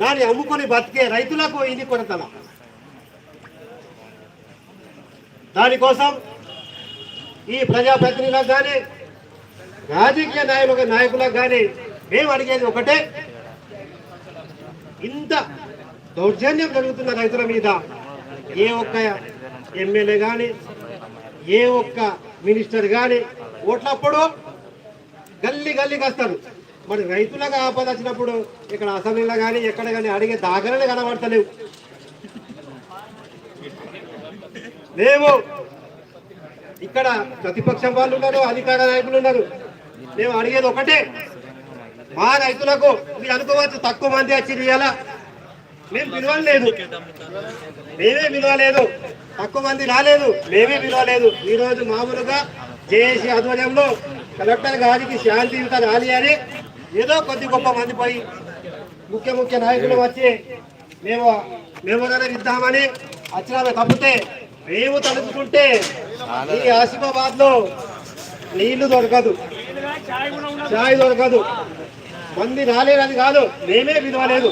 దాన్ని అమ్ముకొని బతికే రైతులకు ఇది కొడతల దానికోసం ఈ ప్రజాప్రతినిధులకు కానీ రాజకీయ నాయకులకు నాయకులకు కానీ మేము అడిగేది ఒకటే. ఇంత దౌర్జన్యం జరుగుతున్న రైతుల మీద ఏ ఒక్క ఎమ్మెల్యే కానీ ఏ ఒక్క మినిస్టర్ కానీ ఓట్లప్పుడు గల్లీ గల్లీకి వస్తారు. మరి రైతులకు ఆపద వచ్చినప్పుడు ఇక్కడ అసెంబ్లీలో కానీ ఎక్కడ కానీ అడిగే దాఖలే కనబడతలేవు. మేము ఇక్కడ ప్రతిపక్షం వాళ్ళు ఉన్నారు అధికార నాయకులు ఉన్నారు. మేము అడిగేది ఒకటే మా రైతులకు మీరు అనుకోవచ్చు తక్కువ మంది వచ్చింది ఇలా మేము పిలవలేదు. మేమే పిలవలేదు. తక్కువ మంది రాలేదు. మేమే పిలవలేదు. ఈరోజు మామూలుగా జేఏసీ ఆధ్వర్యంలో కలెక్టర్ గారికి శాంతియుత రాలి అని ఏదో కొద్ది గొప్ప మంది పోయి ముఖ్య ముఖ్య నాయకులు వచ్చి మేము మెమోరాండం ఇద్దామని వచ్చినామే తప్పితే మేము తలుపుకుంటే ఈ ఆసిఫాబాద్లో నీళ్ళు దొరకదు. చాయ్ దొరకదు. మంది రాలేదని కాదు మేమే పిలవలేదు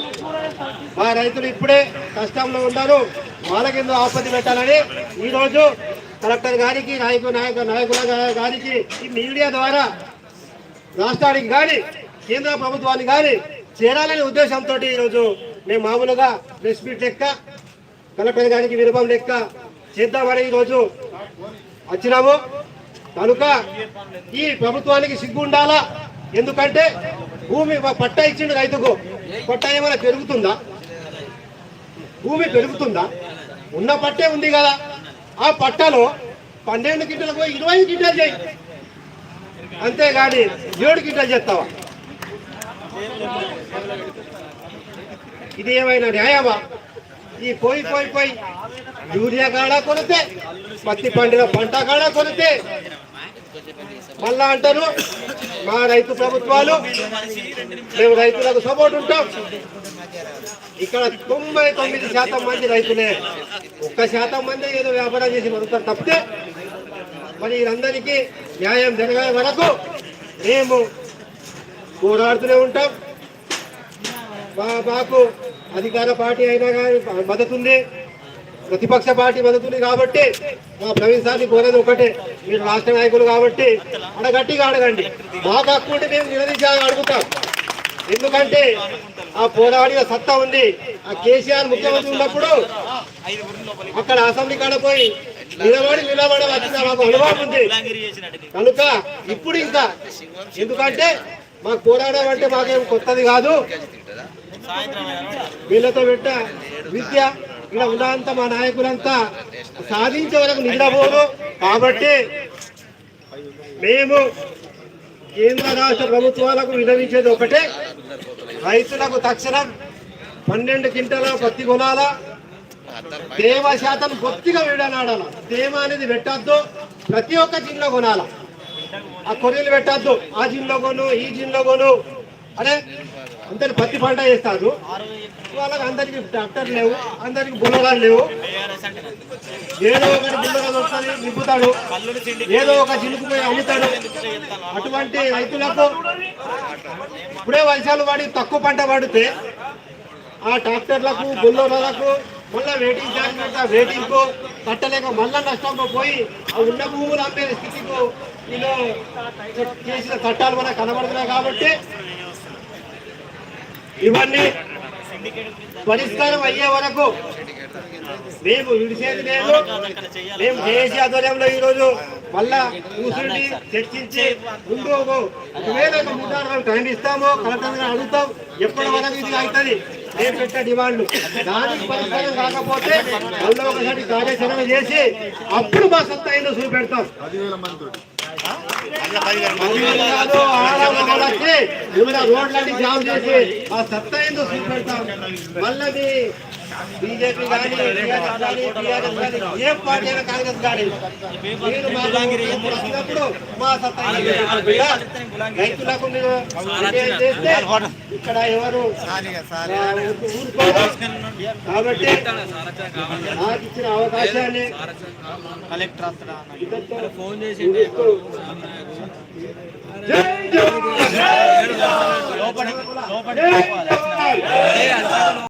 మా రైతులు ఇప్పుడే కష్టంలో ఉన్నారు. వాళ్ళకెందో ఆపత్తి పెట్టాలని ఈ రోజు కలెక్టర్ గారికి నాయకు నాయక నాయకుల గారికి ఈ మీడియా ద్వారా రాష్ట్రానికి కానీ కేంద్ర ప్రభుత్వాన్ని కానీ చేరాలనే ఉద్దేశంతో ఈరోజు మేము మామూలుగా ప్రెస్ మీట్ లెక్క కలెక్టర్ గారికి విరూపం లెక్క చేద్దామని ఈరోజు వచ్చినాము. కనుక ఈ ప్రభుత్వానికి సిగ్గు ఉండాలా? ఎందుకంటే భూమి పట్ట ఇచ్చిండు రైతుకు. పట్ట ఏమైనా పెరుగుతుందా? భూమి పెరుగుతుందా? ఉన్న పట్టే ఉంది కదా. ఆ పట్టలో పన్నెండు గింటలకు పోయి ఇరవై గిట్టలు చేయి. అంతేగాని ఏడు గిట్టలు చేస్తావా? ఇది ఏమైనా న్యాయమా? ఈ పోయి పోయి పోయి యూరియా కాడ కొనితే పత్తి పండిన పంట కాడ కొనితే మళ్ళా అంటారు మా రైతు ప్రభుత్వాలు మేము రైతులకు సపోర్ట్ ఉంటాం. ఇక్కడ తొంభై తొమ్మిది శాతం మంది రైతులే. ఒక్క శాతం మంది ఏదో వ్యాపారం చేసి బతుకుతారు తప్పితే మరి వీరందరికీ న్యాయం జరగే వరకు మేము పోరాడుతూనే ఉంటాం. మా మాకు అధికార పార్టీ అయినా కానీ మద్దతు ఉంది. ప్రతిపక్ష పార్టీ మద్దతు ఉంది కాబట్టి మా ప్రవీణ్ సార్ని కోరేది ఒకటే. మీరు రాష్ట్ర నాయకులు కాబట్టి అడగట్టిగా అడగండి. మాకు హక్కు ఉంటే మేము నిలదీసి అడుగుతాం. ఎందుకంటే ఆ పోరాడిన సత్తా ఉంది. ఆ కేసీఆర్ ముఖ్యమంత్రి ఉన్నప్పుడు అక్కడ అసెంబ్లీ కాడ పోయి నిలబడి నిలబడి వచ్చిన మాకు అనుభవం ఉంది. కనుక ఇప్పుడు ఇంకా ఎందుకంటే మాకు పోరాడడం అంటే మాకేం కొత్తది కాదు. వీళ్ళతో పెట్ట విద్య ఇలా ఉన్నంత మా నాయకులంతా సాధించే వరకు నిద్రపోదు కాబట్టి మేము కేంద్ర రాష్ట్ర ప్రభుత్వాలకు వినవించేది ఒకటే. రైతులకు తక్షణం పన్నెండు క్వింటల పత్తి కొనాల. తేమ శాతం కొద్దిగా వేడనాడాల. తేమ అనేది పెట్టద్దు. ప్రతి ఒక్క జిన్లో కొనాలా. ఆ కొర్రీలు పెట్టద్దు. ఆ జిన్లో కొను ఈ జిన్లో కొను. అరే అందరి పత్తి పంట చేస్తారు. వాళ్ళకి అందరికి ట్రాక్టర్ లేవు అందరికి బుల్లగాడు లేవు. ఏదో ఒకటి బుల్లగాడు వస్తుంది నింపుతాడు. ఏదో ఒక జిలుకు పోయి అమ్ముతాడు. అటువంటి రైతులకు ఇప్పుడే వర్షాలు పడి తక్కువ పంట పడితే ఆ ట్రాక్టర్లకు బుల్లోలకు మళ్ళీ వెయిటింగ్ ఛార్జ్ పెడతా వెయిటింగ్ కట్టలేక మళ్ళా నష్టంలో పోయి ఆ ఉన్న భూములు అమ్మే స్థితికి వీళ్ళు చేసిన చట్టాలు మనకు కనబడుతున్నాయి కాబట్టి ఇవన్నీ పరిష్కారం అయ్యే వరకు మేము విడిచేది లేదు. మేము జేఏసీ ఆధ్వర్యంలో ఈరోజు మళ్ళా కూర్చుండి చర్చించి ముందు ఒకవేళ ఒక మూడు ఖండిస్తాము కలెక్టర్ అడుగుతాం. ఎప్పటి వరకు ఇది అవుతుంది? మేము పెట్టే డిమాండ్ దానికి పరిష్కారం కాకపోతే మళ్ళీ ఒకసారి కార్యాచరణ చేసి అప్పుడు మా సత్తా ఏందో చూపెడతాం. రోడ్లన్నీ జామ్ చేసి ఆ సత్తా ఏందో చూపెడతాం. మళ్ళీ బీజేపీ కానీ టీఆర్ఎస్ కానీ టీఆర్ఎస్ కానీ ఏ పార్టీ అయినా కాంగ్రెస్ కానీ మీరు మా సత్తా. రైతులకు మీరు చేస్తే ఇక్కడ ఎవరు కాబట్టి నాకు ఇచ్చిన అవకాశాన్ని ఫోన్ చేసి జై జవాన్! జై జవాన్!